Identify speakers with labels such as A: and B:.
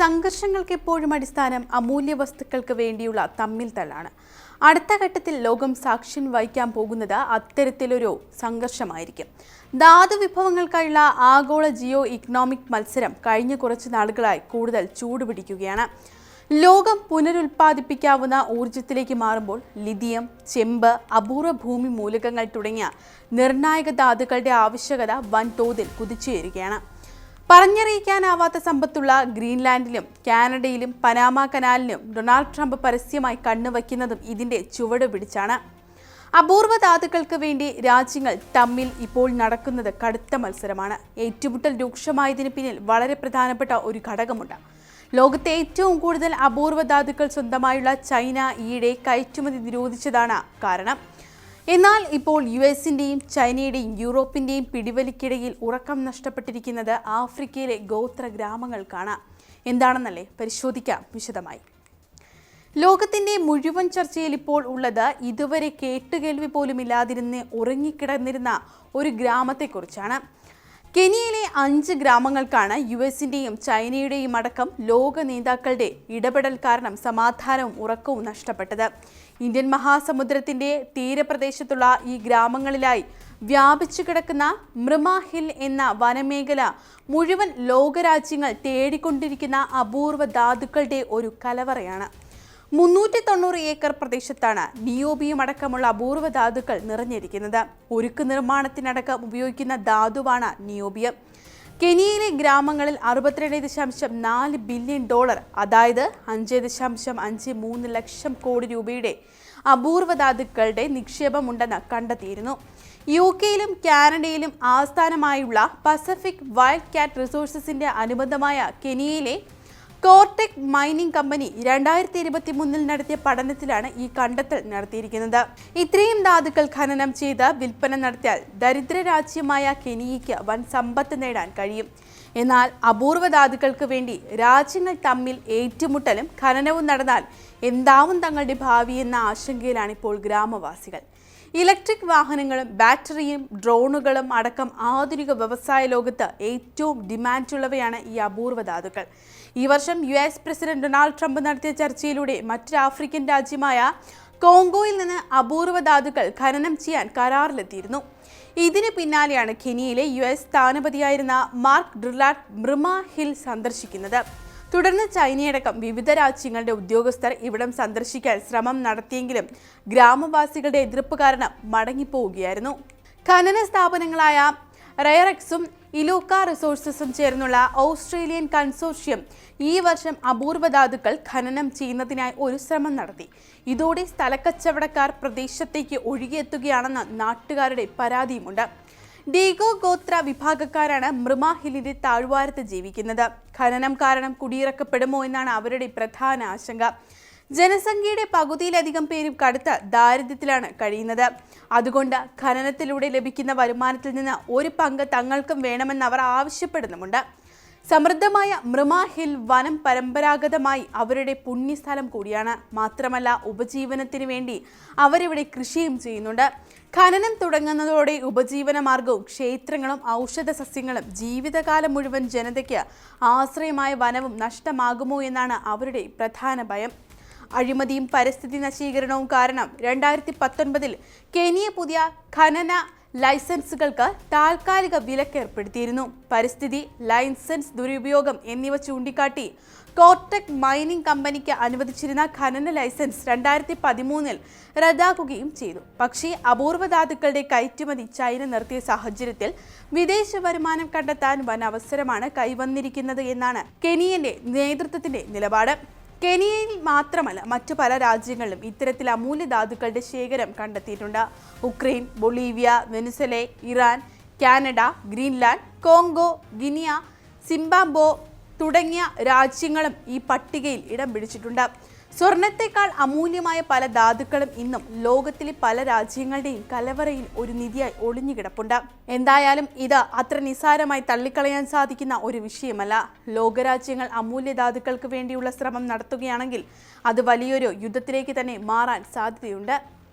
A: സംഘർഷങ്ങൾക്ക് എപ്പോഴും അടിസ്ഥാനം അമൂല്യ വസ്തുക്കൾക്ക് വേണ്ടിയുള്ള തമ്മിൽ തള്ളാണ് അടുത്ത ഘട്ടത്തിൽ ലോകം സാക്ഷ്യം വഹിക്കാൻ പോകുന്നത് അത്തരത്തിലൊരു സംഘർഷമായിരിക്കും. ധാതു വിഭവങ്ങൾക്കായുള്ള ആഗോള ജിയോ ഇക്കണോമിക് മത്സരം കഴിഞ്ഞ കുറച്ച് നാളുകളായി കൂടുതൽ ചൂടുപിടിക്കുകയാണ്. ലോകം പുനരുൽപ്പാദിപ്പിക്കാവുന്ന ഊർജത്തിലേക്ക് മാറുമ്പോൾ ലിഥിയം ചെമ്പ് അപൂർവ ഭൂമി മൂലകങ്ങൾ തുടങ്ങിയ നിർണായക ധാതുക്കളുടെ ആവശ്യകത വൻതോതിൽ കുതിച്ചുയരുകയാണ്. പറഞ്ഞറിയിക്കാനാവാത്ത സമ്പത്തുള്ള ഗ്രീൻലാൻഡിലും കാനഡയിലും പനാമ കനാലിലും ഡൊണാൾഡ് ട്രംപ് പരസ്യമായി കണ്ണുവയ്ക്കുന്നതും ഇതിന്റെ ചുവട് പിടിച്ചാണ്. അപൂർവ ധാതുക്കൾക്ക് വേണ്ടി രാജ്യങ്ങൾ തമ്മിൽ ഇപ്പോൾ നടക്കുന്നത് കടുത്ത മത്സരമാണ്. ഏറ്റുമുട്ടൽ രൂക്ഷമായതിന് പിന്നിൽ വളരെ പ്രധാനപ്പെട്ട ഒരു ഘടകമുണ്ട്. ലോകത്തെ ഏറ്റവും കൂടുതൽ അപൂർവ ധാതുക്കൾ സ്വന്തമായുള്ള ചൈന ഈയിടെ കയറ്റുമതി നിരോധിച്ചതാണ് കാരണം. എന്നാൽ ഇപ്പോൾ യു എസിന്റെയും ചൈനയുടെയും യൂറോപ്പിന്റെയും പിടിവലിക്കിടയിൽ ഉറക്കം നഷ്ടപ്പെട്ടിരിക്കുന്നത് ആഫ്രിക്കയിലെ ഗോത്ര ഗ്രാമങ്ങൾക്കാണ്. എന്താണെന്നല്ലേ പരിശോധിക്കാം വിശദമായി. ലോകത്തിന്റെ മുഴുവൻ ചർച്ചയിൽ ഇപ്പോൾ ഉള്ളത് ഇതുവരെ കേട്ടുകേൾവി പോലും ഇല്ലാതിരുന്ന് ഉറങ്ങിക്കിടന്നിരുന്ന ഒരു ഗ്രാമത്തെക്കുറിച്ചാണ്. കെനിയയിലെ അഞ്ച് ഗ്രാമങ്ങൾക്കാണ് യു എസിന്റെയും ചൈനയുടെയും അടക്കം ലോക നേതാക്കളുടെ ഇടപെടൽ കാരണം സമാധാനവും ഉറക്കവും നഷ്ടപ്പെട്ടത്. ഇന്ത്യൻ മഹാസമുദ്രത്തിന്റെ തീരപ്രദേശത്തുള്ള ഈ ഗ്രാമങ്ങളിലായി വ്യാപിച്ചു കിടക്കുന്ന മൃമ ഹിൽ എന്ന വനമേഖല മുഴുവൻ ലോകരാജ്യങ്ങൾ തേടിക്കൊണ്ടിരിക്കുന്ന അപൂർവ ധാതുക്കളുടെ ഒരു കലവറയാണ്. മുന്നൂറ്റി തൊണ്ണൂറ് ഏക്കർ പ്രദേശത്താണ് നിയോബിയം അടക്കമുള്ള അപൂർവ ധാതുക്കൾ നിറഞ്ഞിരിക്കുന്നത്. ഉരുക്ക് നിർമ്മാണത്തിനടക്കം ഉപയോഗിക്കുന്ന ധാതുവാണ് നിയോബിയം കെനിയയിലെ ഗ്രാമങ്ങളിൽ അറുപത്തിരണ്ട് ദശാംശം നാല് ബില്യൺ ഡോളർ അതായത് അഞ്ച് ദശാംശം അഞ്ച് മൂന്ന് ലക്ഷം കോടി രൂപയുടെ അപൂർവ ധാതുക്കളുടെ നിക്ഷേപമുണ്ടെന്ന് കണ്ടെത്തിയിരുന്നു. യു കെയിലും കാനഡയിലും ആസ്ഥാനമായുള്ള പസഫിക് വൈൽഡ് കാറ്റ് റിസോഴ്സസിന്റെ അനുബന്ധമായ കെനിയയിലെ കോർടെക് മൈനിങ് കമ്പനി രണ്ടായിരത്തി ഇരുപത്തി മൂന്നിൽ നടത്തിയ പഠനത്തിലാണ് ഈ കണ്ടെത്തൽ നടത്തിയിരിക്കുന്നത്. ഇത്രയും ധാതുക്കൾ ഖനനം ചെയ്ത് വിൽപ്പന നടത്തിയാൽ ദരിദ്ര രാജ്യമായ കെനിയയ്ക്ക് വൻ സമ്പത്ത് നേടാൻ കഴിയും. എന്നാൽ അപൂർവ ധാതുക്കൾക്ക് വേണ്ടി രാജ്യങ്ങൾ തമ്മിൽ ഏറ്റുമുട്ടലും ഖനനവും നടന്നാൽ എന്താവും തങ്ങളുടെ ഭാവി എന്ന ആശങ്കയിലാണ് ഇപ്പോൾ ഗ്രാമവാസികൾ. ഇലക്ട്രിക് വാഹനങ്ങളും ബാറ്ററിയും ഡ്രോണുകളും അടക്കം ആധുനിക വ്യവസായ ലോകത്ത് ഏറ്റവും ഡിമാൻഡുള്ളവയാണ് ഈ അപൂർവ ധാതുക്കൾ. ഈ വർഷം U S president Donald Trump നടത്തിയ ചർച്ചയിലൂടെ മറ്റൊരു ആഫ്രിക്കൻ രാജ്യമായ കോങ്കോയിൽ നിന്ന് അപൂർവ ധാതുക്കൾ ഖനനം ചെയ്യാൻ കരാറിലെത്തിയിരുന്നു. ഇതിന് പിന്നാലെയാണ് കെനിയയിലെ യു എസ് സ്ഥാനപതിയായിരുന്ന മാർക്ക് ഡ്രിലാറ്റ് മൃമ ഹിൽ സന്ദർശിക്കുന്നത്. തുടർന്ന് ചൈനയടക്കം വിവിധ രാജ്യങ്ങളുടെ ഉദ്യോഗസ്ഥർ ഇവിടം സന്ദർശിക്കാൻ ശ്രമം നടത്തിയെങ്കിലും ഗ്രാമവാസികളുടെ എതിർപ്പ് കാരണം മടങ്ങിപ്പോവുകയായിരുന്നു. ഖനന സ്ഥാപനങ്ങളായ റയറക്സും ഇലൂക്ക റിസോഴ്സസും ചേർന്നുള്ള ഓസ്ട്രേലിയൻ കൺസോർഷ്യം ഈ വർഷം അപൂർവ ധാതുക്കൾ ഖനനം ചെയ്യുന്നതിനായി ഒരു ശ്രമം നടത്തി. ഇതോടെ സ്ഥലക്കച്ചവടക്കാർ പ്രദേശത്തേക്ക് ഒഴുകിയെത്തുകയാണെന്ന് നാട്ടുകാരുടെ പരാതിയുമുണ്ട്. ഡീഗോ ഗോത്ര വിഭാഗക്കാരാണ് മൃമ ഹില്ലിന്റെ താഴ്വാരത്ത് ജീവിക്കുന്നത്. ഖനനം കാരണം കുടിയിറക്കപ്പെടുമോ എന്നാണ് അവരുടെ പ്രധാന ആശങ്ക. ജനസംഖ്യയുടെ പകുതിയിലധികം പേരും കടുത്ത ദാരിദ്ര്യത്തിലാണ് കഴിയുന്നത്. അതുകൊണ്ട് ഖനനത്തിലൂടെ ലഭിക്കുന്ന വരുമാനത്തിൽ നിന്ന് ഒരു പങ്ക് തങ്ങൾക്കും വേണമെന്ന് അവർ ആവശ്യപ്പെടുന്നുമുണ്ട്. സമൃദ്ധമായ മൃമ ഹിൽ വനം പരമ്പരാഗതമായി അവരുടെ പുണ്യസ്ഥലം കൂടിയാണ്. മാത്രമല്ല ഉപജീവനത്തിന് വേണ്ടി അവരിവിടെ കൃഷിയും ചെയ്യുന്നുണ്ട്. ഖനനം തുടങ്ങുന്നതോടെ ഉപജീവന മാർഗവും ക്ഷേത്രങ്ങളും ഔഷധ സസ്യങ്ങളും ജീവിതകാലം മുഴുവൻ ജനതയ്ക്ക് ആശ്രയമായ വനവും നഷ്ടമാകുമോ എന്നാണ് അവരുടെ പ്രധാന ഭയം. അഴിമതിയും പരിസ്ഥിതി നശീകരണവും കാരണം രണ്ടായിരത്തി പത്തൊൻപതിൽ കെനിയ പുതിയ ഖനന ലൈസൻസുകൾക്ക് താൽക്കാലിക വിലക്ക് ഏർപ്പെടുത്തിയിരുന്നു പരിസ്ഥിതി ലൈസൻസ് ദുരുപയോഗം എന്നിവ ചൂണ്ടിക്കാട്ടി കോർടെക് മൈനിംഗ് കമ്പനിക്ക് അനുവദിച്ചിരുന്ന ഖനന ലൈസൻസ് രണ്ടായിരത്തി പതിമൂന്നിൽ റദ്ദാക്കുകയും ചെയ്തു. പക്ഷേ അപൂർവധാതുക്കളുടെ കയറ്റുമതി ചൈന നിർത്തിയ സാഹചര്യത്തിൽ വിദേശ വരുമാനം കണ്ടെത്താൻ വൻ അവസരമാണ് കൈവന്നിരിക്കുന്നത് എന്നാണ് കെനിയന്റെ നേതൃത്വത്തിന്റെ നിലപാട്. കെനിയയിൽ മാത്രമല്ല മറ്റു പല രാജ്യങ്ങളിലും ഇത്തരത്തിൽ അമൂല്യ ധാതുക്കളുടെ ശേഖരം കണ്ടെത്തിയിട്ടുണ്ട്. Ukraine Bolivia Venezuela Iran Canada Greenland Congo Guinea Zimbabwe തുടങ്ങിയ രാജ്യങ്ങളും ഈ പട്ടികയിൽ ഇടം പിടിച്ചിട്ടുണ്ട്. സ്വർണത്തെക്കാൾ അമൂല്യമായ പല ധാതുക്കളും ഇന്നും ലോകത്തിലെ പല രാജ്യങ്ങളുടെയും കലവറയിൽ ഒരു നിധിയായി ഒളിഞ്ഞുകിടപ്പുണ്ട് എന്തായാലും ഇത് അത്ര നിസ്സാരമായി തള്ളിക്കളയാൻ സാധിക്കുന്ന ഒരു വിഷയമല്ല. ലോകരാജ്യങ്ങൾ അമൂല്യ ധാതുക്കൾക്ക് വേണ്ടിയുള്ള ശ്രമം നടത്തുകയാണെങ്കിൽ അത് വലിയൊരു യുദ്ധത്തിലേക്ക് തന്നെ മാറാൻ സാധ്യതയുണ്ട്.